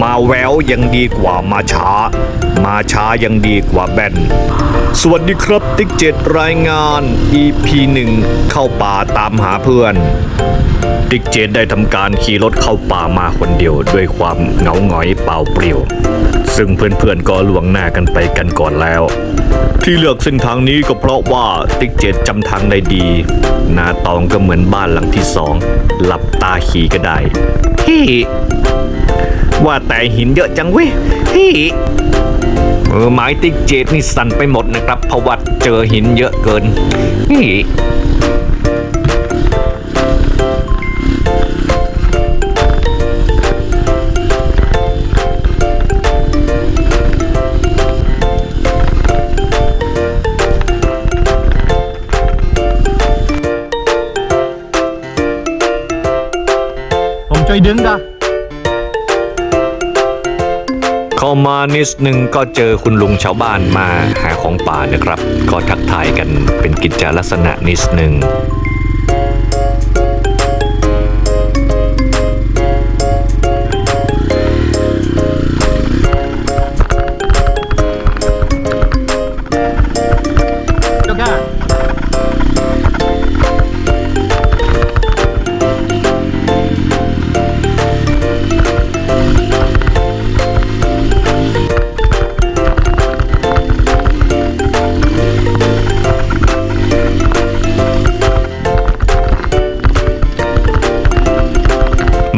มาแววยังดีกว่ามาช้า มาช้ายังดีกว่าแบน สวัสดีครับติ๊กเจ็ดรายงาน EP 1 เข้าป่าตามหาเพื่อน ติ๊กเจ็ดได้ทำการขี่รถเข้าป่ามาคนเดียวด้วยความเหงาหงอยเปล่าเปลี่ยว ซึ่งเพื่อนๆก็ล่วงหน้ากันไปกันก่อนแล้วที่เลือกเส้นทางนี้ก็เพราะว่าติ๊กเจ็ดจำทางได้ดี นาตองก็เหมือนบ้านหลังที่สอง หลับตาขี่ก็ได้ ฮิว่าแต่หินเยอะจังเว้ยฮิเออไม้ติ๊กเจ็ดนี่สั่นไปหมดนะครับเพราะว่าเจอหินเยอะเกินฮิ ยดึงกะเข้ามานิดนึงก็เจอคุณลุงชาวบ้านมาหาของป่านะครับ ก็ทักทายกันเป็นกิจจลักษณะนิดนึง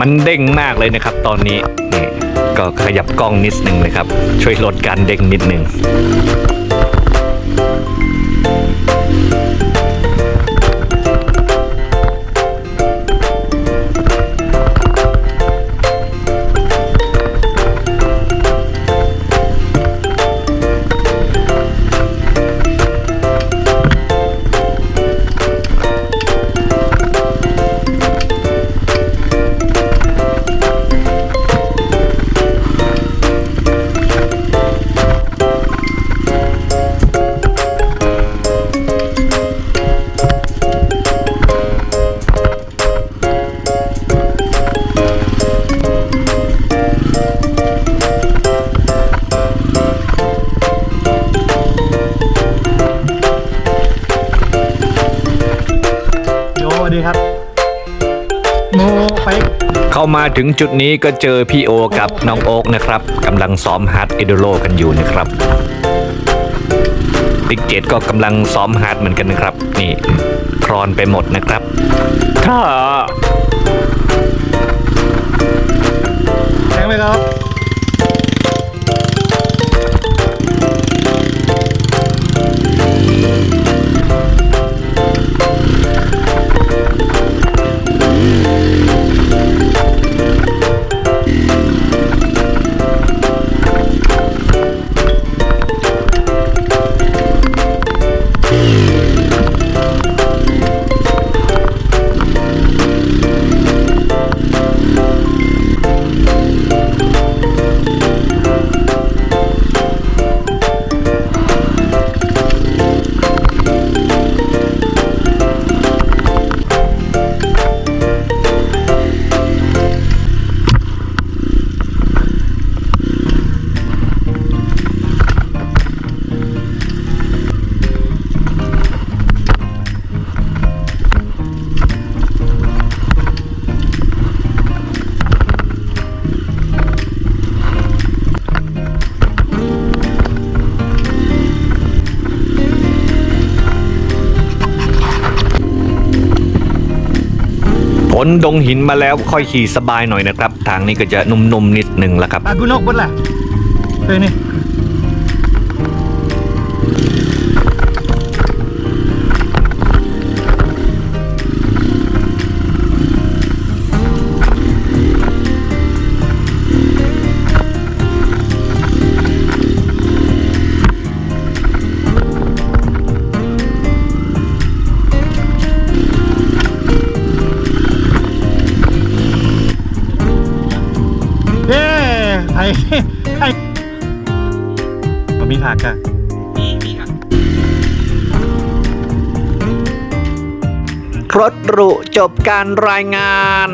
มันเด้งมากเลยนะครับตอนนี้นี่ก็ขยับกล้องนิดนึงนะครับ ช่วยลดการเด้งนิดนึง วัสดีครับโมไปเข้ามาถึงจุดนี้ก็เจอพี่โอกับน้องโอ๊กนะครับกำลังซ้อมฮาร์ดเอโดโลกันอยู่นะครับติ๊กเจ็ดก็กำลังซ้อมฮาร์ดเหมือนกันนะครับ นี่ครอนไปหมดนะครับถ้าแทงไปครับ พ้นดงหินมาแล้วค่อยขี่สบายหน่อยนะครับ ทางนี้ก็จะนุ่มๆนิดนึงแล้วครับ อากุนกบนล่ะเฮ้ยนี่ ไอ้ไอ้มันมีหักอะรถรุจบการรายงาน